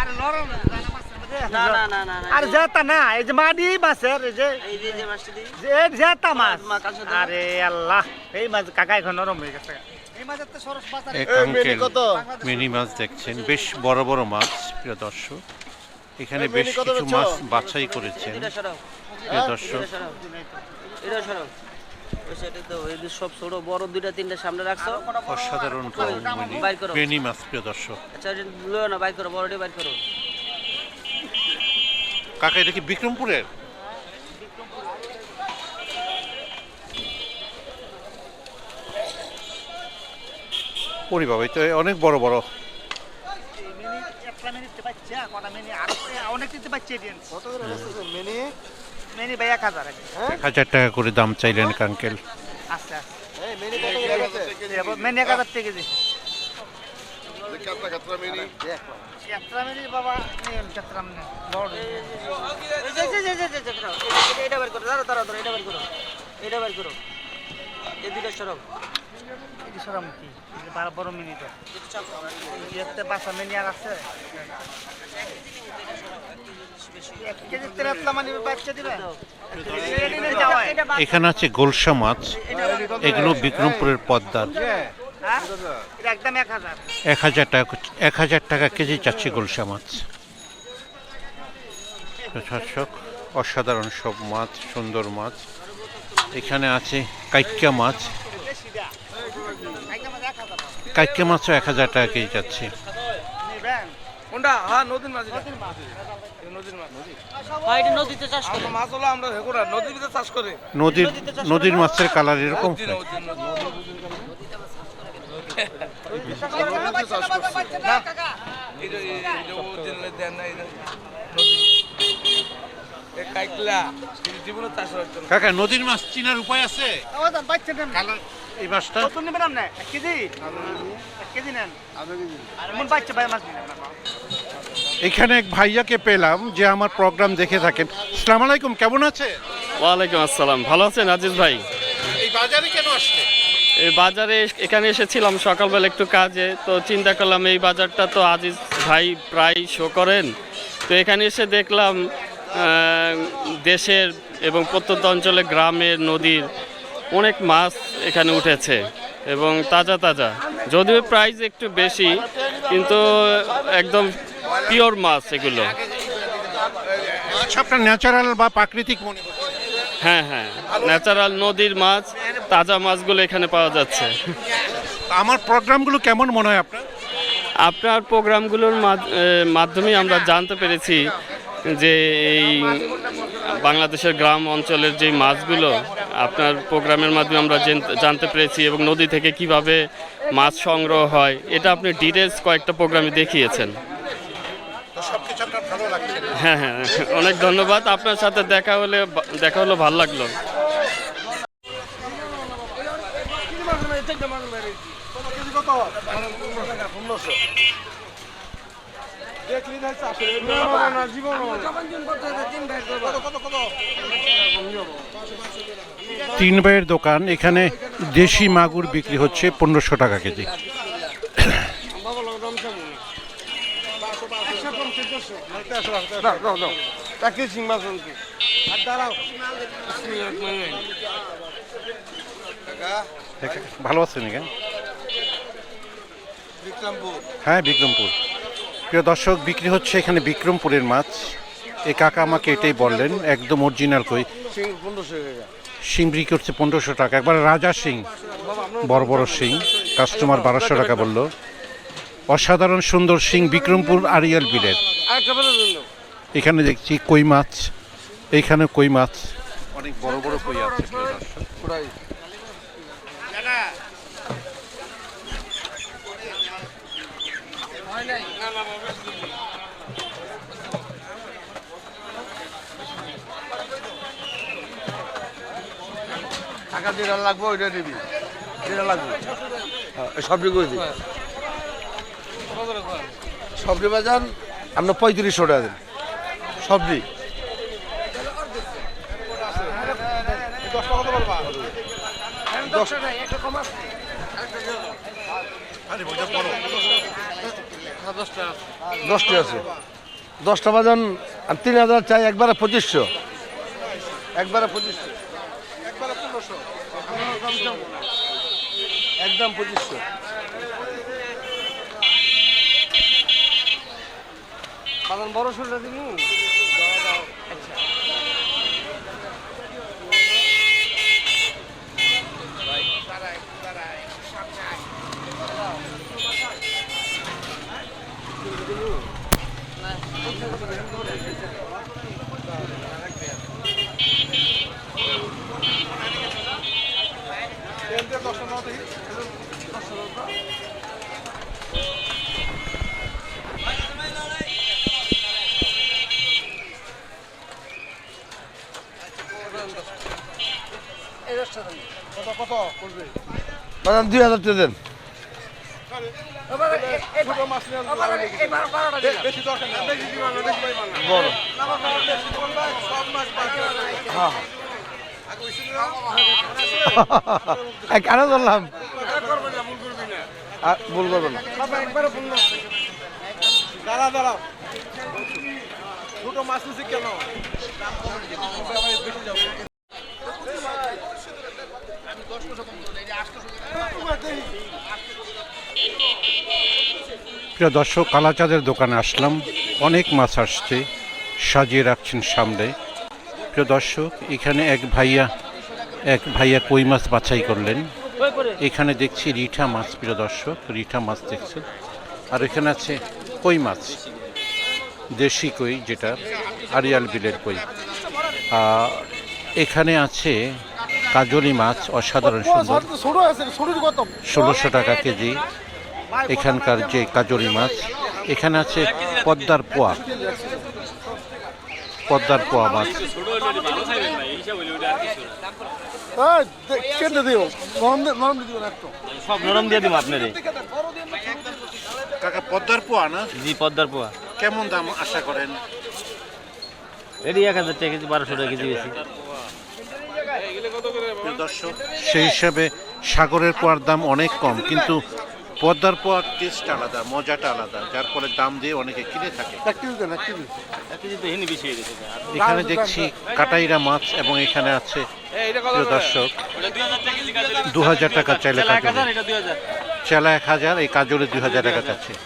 আরে নরম না, জানা মাছের মধ্যে না না না না না, আর জেতা না এই যে মাছের এই যে এই জেতা মাছ। আরে আল্লাহ এই মাছ কাকা এখন নরম হয়ে গেছে। মিনি মাছ দেখছেন। বেশ বড় বড় মাছ প্রিয় দর্শক। এখানে বেশ কিছু মাছ বাছাই করেছেন। প্রিয় দর্শক। ওই সাইডে তো এই সব ছোট বড় দুইটা তিনটা সামনে রাখছো। অসাধারণ বাইর করো। বেনি মাছ প্রিয় দর্শক। আচ্ছা এটা লও না বাইর করো বড়টি বাইর করো। কাকা এটা কি বিক্রমপুরের? ওরে বাবা তো অনেক বড় বড়। একটা মিনিট পাচ্ছে কটা মিনিট? আর অনেক দিতে কত করে মিনি মিনি ভাই এক হাজার এক হাজার টাকা করে দাম চাইলেন এক আঙ্কেল আচ্ছা। আচ্ছা এক হাজার মিনি। বাবা নিয়ম চত্রাম নে বড় এই যে, যে, যে, যে, যে, যে, সরাও। এটা- এটা- এটা বাইর করো দাঁড়াও দাঁড়াও দাঁড়াও, এটা বাইর করো। এটা বাইর করো। এই দুইটা সরাও এটি সরম কি? এই যে বারো বড় মিনি বাসা মিনি আর আছে। এখানে আছে গোলসা মাছ, এগুলো বিক্রমপুরের পদ্মার এক হাজার টাকা এক হাজার টাকা কেজি চাচ্ছে গোলসা মাছ। অসাধারণ সব মাছ, সুন্দর মাছ। এখানে আছে কাইক্কা মাছ। কাইক্কা মাছও এক হাজার টাকা কেজি যাচ্ছে। কোনটা? হ্যাঁ নদীর মাছ নদীর মাছ হয়, এটা নদীতে চাষ করে। মাছ হলো আমরা হেকুরা নদীর চাষ করে। নদীর নদীর মাছের কালার এরকম? কাকা নদীর মাছ চিনার উপায় আছে? কালার এই মাছটা? কত নেবেন আপনি? এক কেজি? এক কেজি নেন। এমন বাচ্চা ভাই মাছ নেবেন এখানে এক ভাইয়াকে পেলাম যে আমার প্রোগ্রাম দেখে থাকেন। সালাম আলাইকুম কেমন আছে? ওয়ালাইকুম আসসালাম। ভালো আছেন আজিজ ভাই? এই বাজারে কেন আসলে? এই বাজারে এস- এখানে এসেছিলাম সকালবেলা একটু কাজে তো চিন্তা করলাম এই বাজারটা তো আজিজ ভাই প্রায় শো করেন। তো এখানে এসে দেখলাম দেশের এবং প্রত্যন্ত অঞ্চলে গ্রামের নদীর অনেক মাছ এখানে উঠেছে এবং তাজা তাজা। যদিও প্রাইস একটু বেশি কিন্তু একদম পিওর মাছ এগুলো। আচ্ছা আপনার ন্যাচারাল বা প্রাকৃতিক মনে হ্যাঁ হ্যাঁ। ন্যাচারাল নদীর মাছ তাজা মাছগুলো এখানে পাওয়া যাচ্ছে। আমার প্রোগ্রামগুলো কেমন মনে হয় আপনার? আপনার প্রোগ্রামগুলোর মাধ্যমে আমরা জানতে পেরেছি যে এই বাংলাদেশের গ্রাম অঞ্চলের যে মাছগুলো আপনার প্রোগ্রামের মাধ্যমে আমরা জানতে পেরেছি এবং নদী থেকে কীভাবে মাছ সংগ্রহ হয় এটা আপনি ডিটেলস কয়েকটা প্রোগ্রামে দেখিয়েছেন। লাগছে। হ্যাঁ হ্যাঁ অনেক ধন্যবাদ। আপনার সাথে দেখা হলে দেখা হলো ভালো লাগল। তিন ভাইয়ের দোকান এখানে দেশি মাগুর বিক্রি হচ্ছে পনেরোশো টাকা কেজি। ভালো আছেন এখানে হ্যাঁ বিক্রমপুর। প্রিয় দর্শক, বিক্রি হচ্ছে এখানে বিক্রমপুরের মাছ। এ কাকা আমাকে এটাই বললেন, একদম অরিজিনাল কই। শিং বিক্রি করছে পনেরোশো টাকা। একবার রাজা সিং, বড় বড় সিং কাস্টমার বারোশো টাকা বলল। অসাধারণ সুন্দর সিং, বিক্রমপুর আরিয়াল বিলের। এখানে দেখছি কই মাছ। এইখানে কই মাছ। অনেক বড় বড় কই আছে টাকা যেটা লাগবে, ওইটা দিবি। যেটা লাগবে। সবজি করে দিবি? সবজি বাজার আপনার পঁয়ত্রিশশো টাকা দিন। সবজি। দশটি আছে। দশটা বাজান তিন হাজার চাই, একবারে পঁচিশশো। একবারে পঁচিশশো। একদম পঁচিশশো। কারণ বড় শুনলে দিবি বাজান দুই হাজার টাকা দেন। বড়। হ্যাঁ। কেন ধরলাম ভুল না। দাঁড়া দাঁড়া। ছোট মাছ কেন? প্রিয় দর্শক কালাচাঁদের দোকানে আসলাম। অনেক মাছ আসছে। সাজিয়ে রাখছেন সামনে। প্রিয় দর্শক এখানে এক ভাইয়া এক ভাইয়া কই মাছ বাছাই করলেন। এখানে দেখছি রিঠা মাছ প্রিয় দর্শক রিঠা মাছ দেখছেন। আর এখানে আছে কই মাছ দেশি কই যেটা আরিয়াল বিলের কই। এখানে আছে কাজলি মাছ অসাধারণ সুন্দর। ষোলোশো টাকা কেজি। এখানকার যে কাজলি মাছ এখানে আছে পদ্মার পোয়া। পদ্মার পোয়া মাছ। কেটে দিও। নরম নরম দিও একটু। সব নরম দিয়ে দিব আপনারে। কাকা পদ্মার পোয়া না? জি পদ্মার পোয়া। কেমন দাম আশা করেন? এটি এক হাজার টাকা কেজি বারোশো টাকা কেজি বেশি। দর্শক সেই হিসাবে সাগরের পোয়ার দাম অনেক কম কিন্তু পদ্মার পর টেস্ট আলাদা মজাটা আলাদা যার ফলে দাম দিয়ে অনেকে কিনে থাকে। এখানে দেখছি কাটাইরা মাছ এবং এখানে আছে প্রিয় দর্শক দু হাজার টাকা চাইলে কাজলে চেলা এক হাজার এই কাজলে দুই হাজার টাকা চাচ্ছে